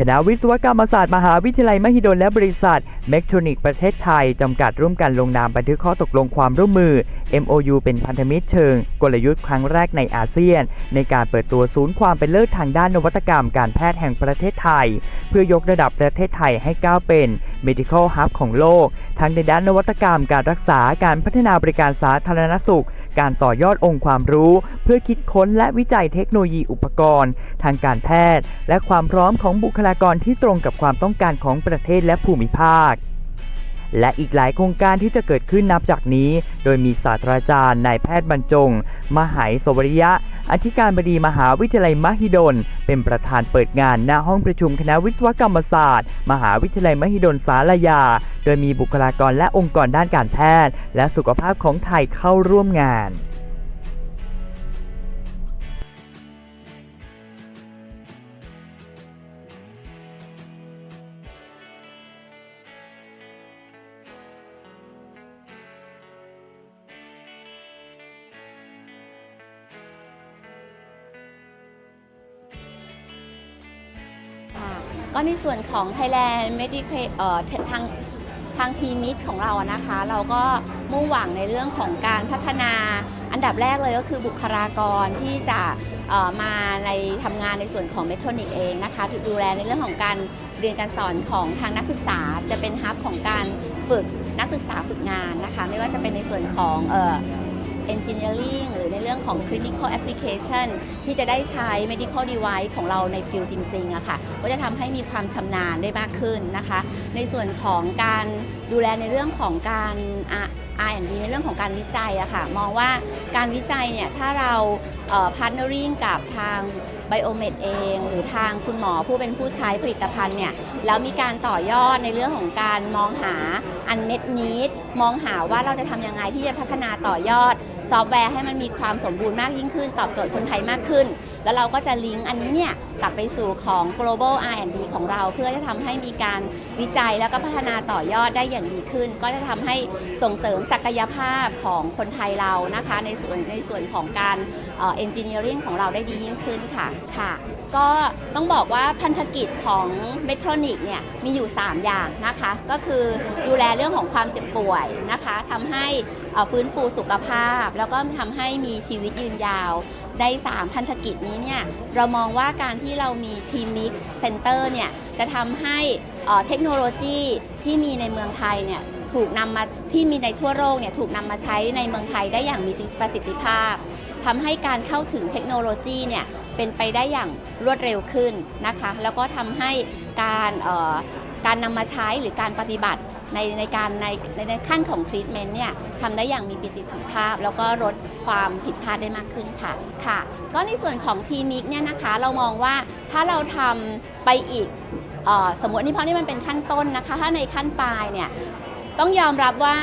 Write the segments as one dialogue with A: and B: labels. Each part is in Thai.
A: คณะวิศวกรรมศาสตร์มหาวิทยาลัยมหิดลและบริษัทเมกทรอนิกประเทศไทย จำกัดร่วมกันลงนามบันทึกข้อตกลงความร่วมมือ MOU เป็นพันธมิตรเชิง กลยุทธ์ครั้งแรกในอาเซียน ในการเปิดตัวศูนย์ความเป็นเลิศทางด้านนวัตกรรมการแพทย์แห่งประเทศไทย เพื่อยกระดับประเทศไทยให้ก้าวเป็น medical hub ของโลก ทั้งในด้านนวัตกรรมการรักษาการพัฒนาบริการสาธารณสุข การต่อยอดองค์ความรู้ เพื่อคิดค้นและวิจัยเทคโนโลยีอุปกรณ์ ทางการแพทย์ และความพร้อมของบุคลากรที่ตรงกับความต้องการของประเทศและภูมิภาค และอีกหลายโครงการที่จะเกิดขึ้นนับจากนี้ โดยมีศาสตราจารย์นายแพทย์บรรจง มหายสวริยะ อธิการบดีมหาวิทยาลัยมหิดล เป็นประธานเปิดงานหน้าห้องประชุมคณะวิศวกรรมศาสตร์ มหาวิทยาลัยมหิดลสารยา โดยมีบุคลากรและองค์กรด้านการแพทย์ และสุขภาพของไทยเข้าร่วมงาน
B: ก็ในส่วนของ Thailand Medical เอ่อทางทางทีมิตของเราอะนะคะ เราก็มุ่งหวังในเรื่องของการพัฒนาอันดับแรกเลยก็คือบุคลากรที่จะมาในทำงานในส่วนของเมทรอนิกเองนะคะดูแลในเรื่องของการเรียนการสอนของทางนักศึกษา จะเป็นฮับของการฝึกนักศึกษาฝึกงานนะคะ ไม่ว่าจะเป็นในส่วนของ engineering หรือในเรื่องของ critical application ที่จะได้ใช้ medical device ของเราในฟิลจริงๆอะค่ะก็จะทำให้มีความชำนาญได้มากขึ้นนะคะ ในส่วนของการดูแลในเรื่องของการ R&D ในเรื่องของการวิจัยอะค่ะมองว่าการวิจัยเนี่ยถ้าเราเอ่อ partnering กับทาง Biomed เอง หรือทางคุณหมอผู้เป็นผู้ใช้ผลิตภัณฑ์เนี่ยแล้วมีการต่อยอดในเรื่องของการมองหา unmet need มองหาว่าเราจะทำยังไงที่จะพัฒนาต่อยอด ซอฟต์แวร์ให้มันมีความสมบูรณ์มากยิ่งขึ้น ตอบโจทย์คนไทยมากขึ้น แล้วเราก็จะลิงก์อันนี้เนี่ยกลับไปสู่ของ global R&D ของเรา เพื่อจะทำให้มีการวิจัยแล้วก็พัฒนาต่อยอดได้อย่างดีขึ้น ก็จะทำให้ส่งเสริมศักยภาพของคนไทยเรานะคะ ในส่วนในส่วนของการเอ่อ engineering ของเราได้ดียิ่งขึ้นค่ะค่ะ ก็ต้องบอกว่าพันธกิจของเมทรอนิกเนี่ยมีอยู่ 3 อย่างนะคะ ก็คือดูแลเรื่องของความเจ็บป่วยนะคะทำให้ ฟื้นฟูสุขภาพ แล้วก็ทำให้มีชีวิตยืนยาวใน3พันธกิจนี้เนี่ยเรามองว่าการที่เรามีทีม Mix Center เตอร์เนี่ยจะทำให้เทคโนโลยีที่มีในเมืองไทยเนี่ยถูกนำมาที่มีในทั่วโลกเนี่ยถูกนำมาใช้ในเมืองไทยได้อย่างมีประสิทธิภาพทำให้การเข้าถึงเทคโนโลยีเนี่ยเป็นไปได้อย่างรวดเร็วขึ้นนะคะ แล้วก็ทำให้การ การนำมาใช้หรือการปฏิบัติในในการในในในขั้นของทรีทเมนต์เนี่ยทำได้อย่างมีประสิทธิภาพ แล้วก็ลดความผิดพลาดได้มากขึ้นค่ะค่ะ ก็ในส่วนของทีมิกเนี่ยนะคะเรามองว่าถ้าเราทำไปอีกออสมมตินี่เพราะนี่มันเป็นขั้นต้นนะคะ ถ้าในขั้นปลายเนี่ยต้องยอมรับว่า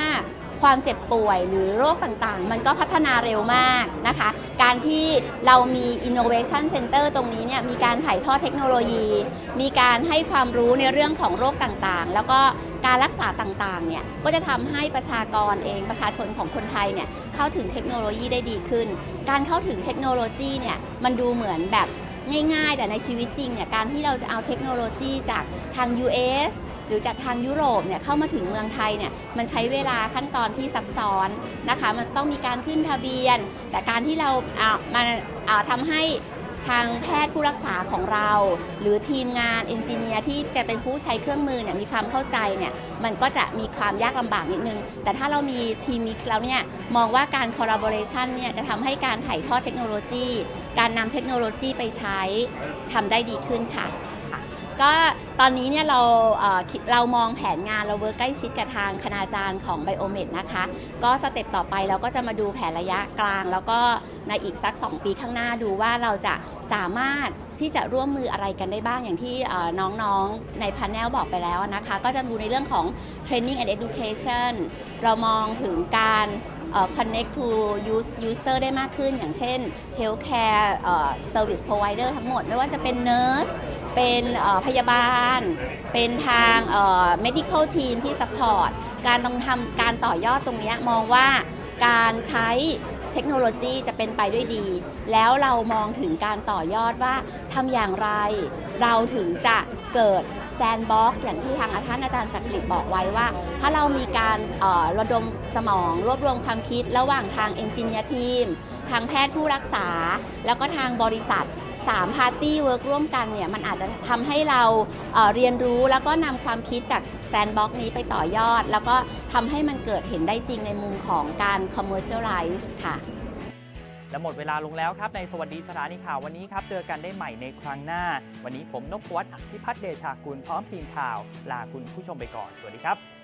B: ความเจ็บป่วยหรือโรคต่างๆ มันก็พัฒนาเร็วมากนะคะ การที่เรามี innovation center ตรงนี้เนี่ยมีการถ่ายทอดเทคโนโลยี มีการให้ความรู้ในเรื่องของโรคต่างๆ แล้วก็การรักษาต่างๆ เนี่ยก็จะทำให้ประชากรเองประชาชนของคนไทยเนี่ยเข้าถึงเทคโนโลยีได้ดีขึ้น การเข้าถึงเทคโนโลยีเนี่ยมันดูเหมือนแบบง่ายๆ แต่ในชีวิตจริงเนี่ยการที่เราจะเอาเทคโนโลยีจากทาง US รือจากทางยุโรปเนี่ยเข้ามาถึงเมืองไทยเนี่ยมันใช้เวลาขั้นตอนที่ซับซ้อนนะคะ มันต้องมีการขึ้นทะเบียน แต่การที่เราอ่ามันอ่าทำให้ทางแพทย์ผู้รักษาของเรา หรือทีมงานเอนจิเนียร์ที่จะเป็นผู้ใช้เครื่องมือเนี่ยมีความเข้าใจเนี่ยมันก็จะมีความยากลำบากนิดนึง แต่ถ้าเรามีทีมมิกซ์แล้วเนี่ยมองว่าการ collaboration เนี่ยจะทำให้การถ่ายทอดเทคโนโลยี การนำเทคโนโลยีไปใช้ทำได้ดีขึ้นค่ะ ก็ตอนนี้เนี่ยเราเอ่อคิดเรามองแผนงานเราเวิร์กใกล้ชิดกับทางคณาจารย์ของ Biomed นะคะ ก็สเต็ปต่อไปเราก็จะมาดูแผนระยะกลาง แล้วก็ในอีกสัก 2 ปีข้างหน้าดูว่าเราจะสามารถที่จะร่วมมืออะไรกันได้บ้างอย่างที่เอ่อน้องๆในพันแนลบอกไปแล้วนะคะ ก็จะดูในเรื่องของ training and education เรามองถึงการ เอ่อ connect to use user ได้มากขึ้นอย่างเช่น healthcare เอ่อ service provider ทั้งหมด ไม่ว่าจะเป็น nurse เป็นพยาบาล เป็นทาง medical team ที่ support การต้องทำการต่อยอดตรงนี้มองว่าการใช้เทคโนโลยีจะเป็นไปด้วยดี แล้วเรามองถึงการต่อยอดว่าทำอย่างไร เราถึงจะเกิดแซนบ็อกอย่างที่ทางท่านอาจารย์จักริดบอกไว้ว่า ถ้าเรามีการระดมสมองรวบรวมความคิด ระหว่างทางเอนจิเนียร์ทีม ทางแพทย์ผู้รักษา แล้วก็ทางบริษัท 3 Party Work ร่วมกันเนี่ยมันอาจจะทำให้เราเเรียนรู้แล้วก็นำความคิดจากแซนบ็อกนี้ไปต่อยอด แล้วก็ทำให้มันเกิดเห็นได้จริงในมุมของการ commercialize ค่ะ
C: และหมดเวลาลงแล้วครับในสวัสดีสถานีข่าววันนี้ครับเจอกันได้ใหม่ในครั้งหน้า วันนี้ผมนพวัฒน์พิพัฒน์เดชากุลพร้อมทีมข่าว ลาคุณผู้ชมไปก่อน สวัสดีครับ